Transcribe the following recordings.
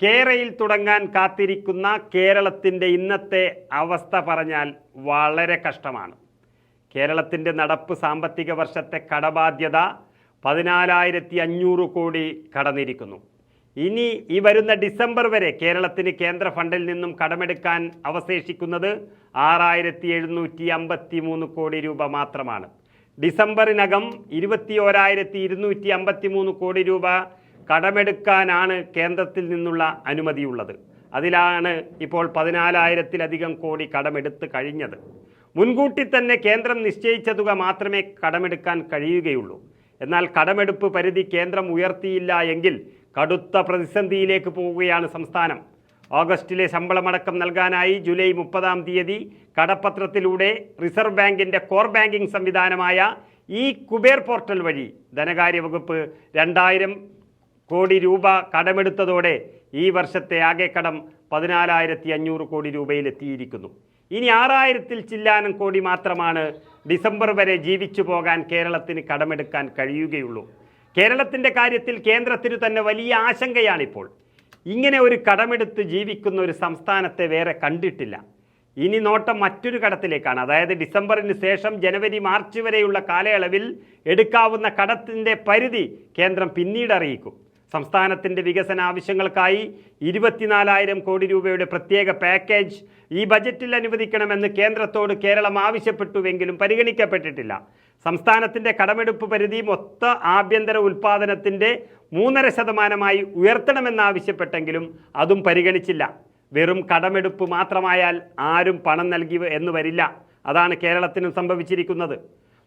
കേരയിൽ തുടങ്ങാൻ കാത്തിരിക്കുന്ന കേരളത്തിന്റെ ഇന്നത്തെ അവസ്ഥ പറഞ്ഞാൽ വളരെ കഷ്ടമാണ്. കേരളത്തിന്റെ നടപ്പ് സാമ്പത്തിക വർഷത്തെ കടബാധ്യത പതിനാലായിരത്തി അഞ്ഞൂറ് കോടി കടന്നിരിക്കുന്നു. ഇനി ഈ വരുന്ന ഡിസംബർ വരെ കേരളത്തിന് കേന്ദ്ര ഫണ്ടിൽ നിന്നും കടമെടുക്കാൻ അവശേഷിക്കുന്നത് ആറായിരത്തി എഴുന്നൂറ്റി അമ്പത്തി മൂന്ന് കോടി രൂപ മാത്രമാണ്. ഡിസംബറിനകം ഇരുപത്തി ഓരായിരത്തി ഇരുന്നൂറ്റി അമ്പത്തി മൂന്ന് കോടി രൂപ കടമെടുക്കാനാണ് കേന്ദ്രത്തിൽ നിന്നുള്ള അനുമതിയുള്ളത്. അതിലാണ് ഇപ്പോൾ പതിനാലായിരത്തിലധികം കോടി കടമെടുത്ത് കഴിഞ്ഞത്. മുൻകൂട്ടി തന്നെ കേന്ദ്രം നിശ്ചയിച്ച തുക മാത്രമേ കടമെടുക്കാൻ കഴിയുകയുള്ളൂ. എന്നാൽ കടമെടുപ്പ് പരിധി കേന്ദ്രം ഉയർത്തിയില്ല എങ്കിൽ കടുത്ത പ്രതിസന്ധിയിലേക്ക് പോവുകയാണ് സംസ്ഥാനം. ഓഗസ്റ്റിലെ ശമ്പളമടക്കം നൽകാനായി ജൂലൈ മുപ്പതാം തീയതി കടപ്പത്രത്തിലൂടെ റിസർവ് ബാങ്കിന്റെ കോർ ബാങ്കിംഗ് സംവിധാനമായ ഈ കുബേർ പോർട്ടൽ വഴി ധനകാര്യ വകുപ്പ് രണ്ടായിരം കോടി രൂപ കടമെടുത്തതോടെ ഈ വർഷത്തെ ആകെ കടം പതിനാലായിരത്തി അഞ്ഞൂറ് കോടി രൂപയിലെത്തിയിരിക്കുന്നു ഇനി ആറായിരത്തിൽ ചില്ലാനം കോടി മാത്രമാണ് ഡിസംബർ വരെ ജീവിച്ചു പോകാൻ കേരളത്തിന് കടമെടുക്കാൻ കഴിയുകയുള്ളൂ. കേരളത്തിന്റെ കാര്യത്തിൽ കേന്ദ്രത്തിന് തന്നെ വലിയ ആശങ്കയാണിപ്പോൾ. ഇങ്ങനെ ഒരു കടമെടുത്ത് ജീവിക്കുന്ന ഒരു സംസ്ഥാനത്തെ വേറെ കണ്ടിട്ടില്ല. ഇനി നോട്ടം മറ്റൊരു കടത്തിലേക്കാണ്. അതായത് ഡിസംബറിന് ശേഷം ജനുവരി മാർച്ച് വരെയുള്ള കാലയളവിൽ എടുക്കാവുന്ന കടത്തിന്റെ പരിധി കേന്ദ്രം പിന്നീട് അറിയിക്കും. സംസ്ഥാനത്തിന്റെ വികസന ആവശ്യങ്ങൾക്കായി ഇരുപത്തിനാലായിരം കോടി രൂപയുടെ പ്രത്യേക പാക്കേജ് ഈ ബജറ്റിൽ അനുവദിക്കണമെന്ന് കേന്ദ്രത്തോട് കേരളം ആവശ്യപ്പെട്ടുവെങ്കിലും പരിഗണിക്കപ്പെട്ടിട്ടില്ല. സംസ്ഥാനത്തിന്റെ കടമെടുപ്പ് പരിധി മൊത്ത ആഭ്യന്തര ഉൽപ്പാദനത്തിന്റെ മൂന്നര ശതമാനമായി ഉയർത്തണമെന്നാവശ്യപ്പെട്ടെങ്കിലും അതും പരിഗണിച്ചില്ല. വെറും കടമെടുപ്പ് മാത്രമായാൽ ആരും പണം നൽകി എന്ന് വരില്ല. അതാണ് കേരളത്തിനും സംഭവിച്ചിരിക്കുന്നത്.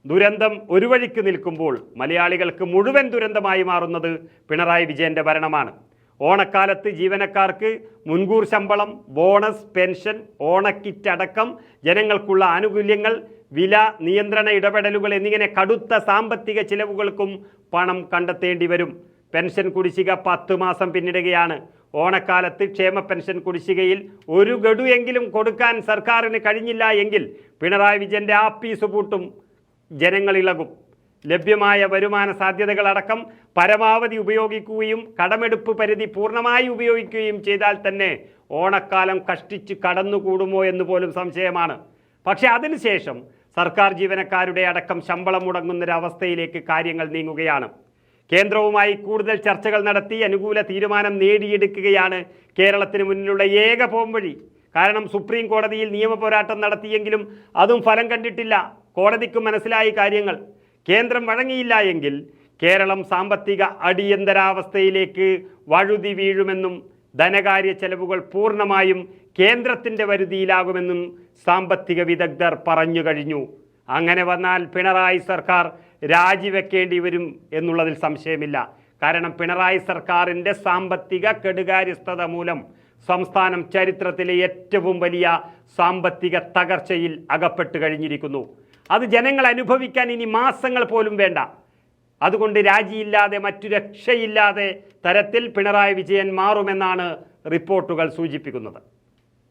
ദുരന്തം ഒരു വഴിക്ക് നിൽക്കുമ്പോൾ മലയാളികൾക്ക് മുഴുവൻ ദുരന്തമായി മാറുന്നത് പിണറായി വിജയന്റെ ഭരണമാണ്. ഓണക്കാലത്ത് ജീവനക്കാർക്ക് മുൻകൂർ ശമ്പളം ബോണസ് പെൻഷൻ ഓണക്കിറ്റ് അടക്കം ജനങ്ങൾക്കുള്ള ആനുകൂല്യങ്ങൾ വില നിയന്ത്രണ ഇടപെടലുകൾ എന്നിങ്ങനെ കടുത്ത സാമ്പത്തിക ചിലവുകൾക്കും പണം കണ്ടെത്തേണ്ടി വരും. പെൻഷൻ കുടിശ്ശിക പത്ത് മാസം പിന്നിടുകയാണ്. ഓണക്കാലത്ത് ക്ഷേമ പെൻഷൻ കുടിശ്ശികയിൽ ഒരു ഗഡുവെങ്കിലും കൊടുക്കാൻ സർക്കാരിന് കഴിഞ്ഞില്ല എങ്കിൽ പിണറായി വിജയന്റെ ആപ്പീസ് പൂട്ടും. ജനങ്ങൾ ഇളകും ലഭ്യമായ വരുമാന സാധ്യതകളടക്കം പരമാവധി ഉപയോഗിക്കുകയും കടമെടുപ്പ് പരിധി പൂർണമായി ഉപയോഗിക്കുകയും ചെയ്താൽ തന്നെ ഓണക്കാലം കഷ്ടിച്ച് കടന്നുകൂടുമോ എന്ന് പോലും സംശയമാണ്. പക്ഷെ അതിനുശേഷം സർക്കാർ ജീവനക്കാരുടെ അടക്കം ശമ്പളം മുടങ്ങുന്നൊരവസ്ഥയിലേക്ക് കാര്യങ്ങൾ നീങ്ങുകയാണ്. കേന്ദ്രവുമായി കൂടുതൽ ചർച്ചകൾ നടത്തി അനുകൂല തീരുമാനം നേടിയെടുക്കുകയാണ് കേരളത്തിന് മുന്നിലുള്ള ഏക പോംവഴി. കാരണം സുപ്രീം കോടതിയിൽ നിയമപോരാട്ടം നടത്തിയെങ്കിലും അതും ഫലം കണ്ടിട്ടില്ല. കോടതിക്ക് മനസ്സിലായി കാര്യങ്ങൾ. കേന്ദ്രം വഴങ്ങിയില്ല എങ്കിൽ കേരളം സാമ്പത്തിക അടിയന്തരാവസ്ഥയിലേക്ക് വഴുതി വീഴുമെന്നും ധനകാര്യ ചെലവുകൾ പൂർണമായും കേന്ദ്രത്തിന്റെ വരുതിയിലാകുമെന്നും സാമ്പത്തിക വിദഗ്ധർ പറഞ്ഞു കഴിഞ്ഞു. അങ്ങനെ വന്നാൽ പിണറായി സർക്കാർ രാജിവെക്കേണ്ടി വരും എന്നുള്ളതിൽ സംശയമില്ല. കാരണം പിണറായി സർക്കാരിന്റെ സാമ്പത്തിക കെടുകാര്യസ്ഥത മൂലം സംസ്ഥാനം ചരിത്രത്തിലെ ഏറ്റവും വലിയ സാമ്പത്തിക തകർച്ചയിൽ അകപ്പെട്ടു കഴിഞ്ഞിരിക്കുന്നു. അത് ജനങ്ങൾ അനുഭവിക്കാൻ ഇനി മാസങ്ങൾ പോലും വേണ്ട. അതുകൊണ്ട് രാജിയില്ലാതെ മറ്റു രക്ഷയില്ലാതെ തരത്തിൽ പിണറായി വിജയൻ മാറുമെന്നാണ് റിപ്പോർട്ടുകൾ സൂചിപ്പിക്കുന്നത്.